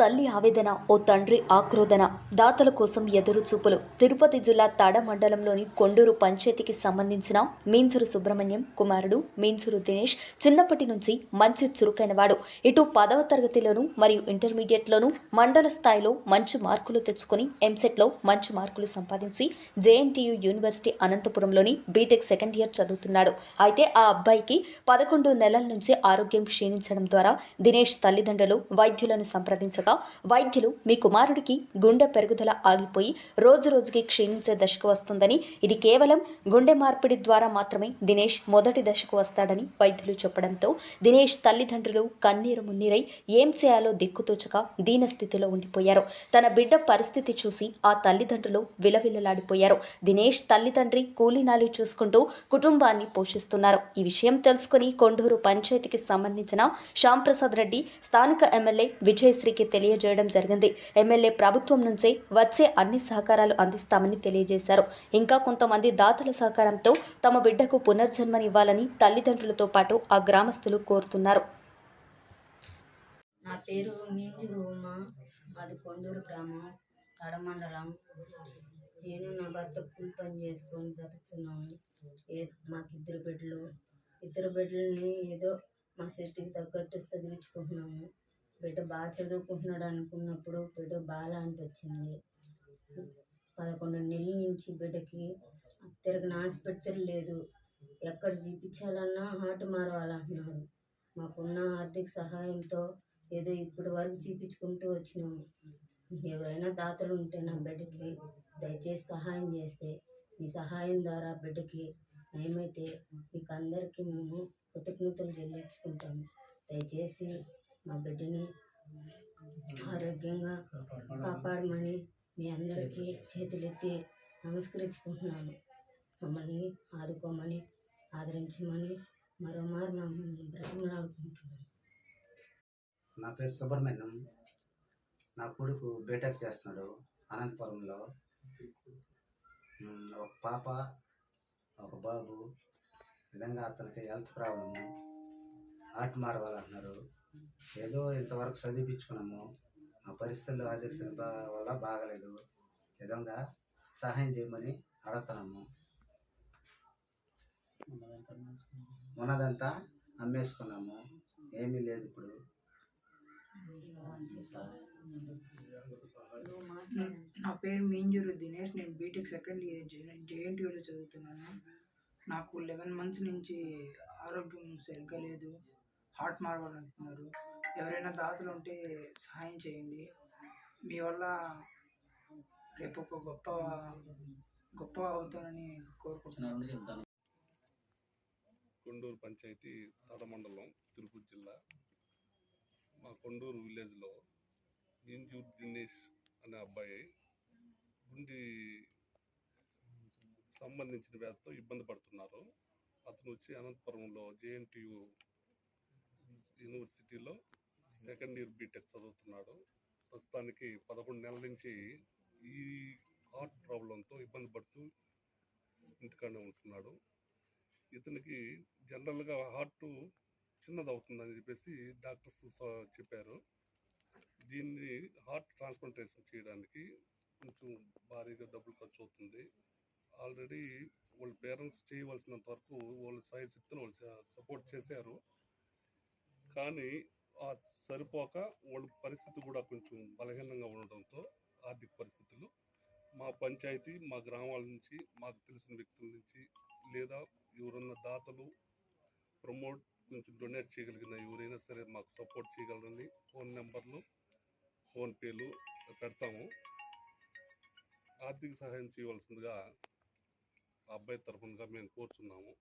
తల్లి ఆవేదన ఓ తండ్రి ఆక్రోదన. దాతల కోసం ఎదురు చూపులు. తిరుపతి జిల్లా తాడ మండలంలోని కొండూరు పంచాయతీకి సంబంధించిన మీన్సూరు సుబ్రహ్మణ్యం కుమారుడు మీన్సూరు దినేష్ చిన్నప్పటి నుంచి మంచి చురుకైనవాడు. ఇటు పదవ తరగతిలోను మరియు ఇంటర్మీడియట్లోనూ మండల స్థాయిలో మంచి మార్కులు తెచ్చుకొని ఎంసెట్లో మంచి మార్కులు సంపాదించి జేఎన్టీయు యూనివర్సిటీ అనంతపురంలోని బీటెక్ సెకండ్ ఇయర్ చదువుతున్నాడు. అయితే ఆ అబ్బాయికి పదకొండు నెలల నుంచి ఆరోగ్యం క్షీణించడం ద్వారా దినేష్ తల్లిదండ్రులు వైద్యులను సంప్రదించగా వైద్యులు మీ కుమారుడికి గుండె పెరుగుదల ఆగిపోయి రోజు రోజుకి క్షీణించే దశకు వస్తుందని ఇది కేవలం గుండె మార్పిడి ద్వారా మాత్రమే దినేష్ మొదటి దశకు వస్తాడని వైద్యులు చెప్పడంతో దినేష్ తల్లిదండ్రులు కన్నీరు మున్నీరై ఏం చేయాలో దిక్కుతోచక దీన స్థితిలో ఉండిపోయారు. తన బిడ్డ పరిస్థితి చూసి ఆ తల్లిదండ్రులు విలవిలలాడిపోయారు దినేష్ తల్లిదండ్రి కూలీనాలి చూసుకుంటూ కుటుంబాన్ని పోషిస్తున్నారు. ఈ విషయం తెలుసుకుని కొండూరు పంచాయతీకి సంబంధించిన శ్యాంప్రసాద్ రెడ్డి స్థానిక ఎమ్మెల్యే విజయశ్రీకి తెలియజేయడం జరిగింది. ఎమ్మెల్యే ప్రభుత్వం నుంచి వచ్చే అన్ని సహకారాలు అందిస్తామని తెలియజేశారు. ఇంకా కొంతమంది దాతల సహకారంతో తమ బిడ్డకు పునర్జన్మనివ్వాలని తల్లిదండ్రులతో పాటు ఆ గ్రామస్తులు కోరుతున్నారు. నా పేరు మింజురు ఉమ కొండూరు గ్రామం కడమండలం. నేను నా భర్త కూలి పని చేసుకొని బ్రతుకుతున్నాను. ఏ మాకు ఇద్దరు బిడ్డలు. ఇద్దరు బిడ్డలని ఏదో మా శక్తికి తగ్గట్టు చదివించుకుంటున్నాము. బిడ్డ బాగా చదువుకుంటున్నాడు అనుకున్నప్పుడు బిడ్డ బాలాంటి వచ్చింది. పదకొండు నెలల నుంచి బిడ్డకి తిరగని ఆసుపత్రి లేదు. ఎక్కడ చూపించాలన్నా హార్ట్ మారవాలంటున్నారు మాకున్న ఆర్థిక సహాయంతో ఏదో ఇప్పటి వరకు చూపించుకుంటూ వచ్చినాము ఎవరైనా దాతలు ఉంటే నా బిడ్డకి దయచేసి సహాయం చేస్తే మీ సహాయం ద్వారా బిడ్డకి నయమైతే మీకు అందరికీ మేము కృతజ్ఞతలు చెల్లించుకుంటాము. దయచేసి మా బిడ్డని ఆరోగ్యంగా కాపాడమని మీ అందరికీ చేతులెత్తి నమస్కరించుకుంటున్నాను. మమ్మల్ని ఆదుకోమని ఆదరించమని మరోమారు మమ్మల్ని బ్రతిమలాడుకుంటున్నాను. నా పేరు సుబ్రహ్మణ్యం. నా కొడుకు బీటెక్ చేస్తున్నాడు అనంతపురంలో. ఒక పాప ఒక బాబు విధంగా అతనికి హెల్త్ ప్రాబ్లము హార్ట్ మార్వాలంటున్నారు. ఏదో ఇంతవరకు చదివించుకున్నాము మా పరిస్థితుల్లో ఆర్థిక బా- వల్ల బాగలేదు. ఈ విధంగా సహాయం చేయమని అడుగుతున్నాము. ఉన్నదంతా అమ్మేసుకున్నాము. ఏమీ లేదు ఇప్పుడు. నా పేరు మీంజూరు దినేష్. నేను బీటెక్ సెకండ్ ఇయర్ జేఎన్టీయూలో చదువుతున్నాను. నాకు లెవెన్ మంత్స్ నుంచి ఆరోగ్యం సరిగ్గా లేదు. హార్ట్ మార్వాలంటున్నారు ఎవరైనా దాతలు ఉంటే సహాయం చేయండి. మీ వల్ల రేపు ఒక గొప్ప గొప్ప అవుతానని కోరుకుంటున్నాను. కొండూరు పంచాయతీ తడ మండలం తిరుపతి జిల్లా. మా కొండూరు విలేజ్లో ఇంజూర్ దినేష్ అనే అబ్బాయి గుండి సంబంధించిన వ్యాధితో ఇబ్బంది పడుతున్నారు. అతను వచ్చి అనంతపురంలో జేఎన్టీయు యూనివర్సిటీలో సెకండ్ ఇయర్ బీటెక్ చదువుతున్నాడు. ప్రస్తుతానికి పదకొండు నెలల నుంచి ఈ హార్ట్ ప్రాబ్లంతో ఇబ్బంది పడుతూ ఇంటికాడే ఉంటున్నాడు. ఇతనికి జనరల్గా హార్ట్ చిన్నది అవుతుందని చెప్పేసి డాక్టర్స్ స- చెప్పారు. దీన్ని హార్ట్ ట్రాన్స్ప్లాంటేషన్ చేయడానికి కొంచెం భారీగా డబ్బులు ఖర్చు అవుతుంది ఆల్రెడీ వాళ్ళ పేరెంట్స్ చేయవలసినంత వరకు వాళ్ళు సాయి చెప్తున్న వాళ్ళు సపోర్ట్ చేశారు. కానీ సరిపోక వాళ్ళ పరిస్థితి కూడా కొంచెం బలహీనంగా ఉండడంతో ఆర్థిక పరిస్థితులు మా పంచాయతీ మా గ్రామాల నుంచి మాకు తెలిసిన వ్యక్తుల నుంచి లేదా ఎవరన్నా దాతలు ప్రమోట్ కొంచెం డొనేట్ చేయగలిగిన ఎవరైనా సరే మాకు సపోర్ట్ చేయగలరని ఫోన్ నెంబర్లు ఫోన్పేలు పెడతాము. ఆర్థిక సహాయం చేయవలసిందిగా ఆ అబ్బాయి తరఫునగా మేము కోరుచున్నాము.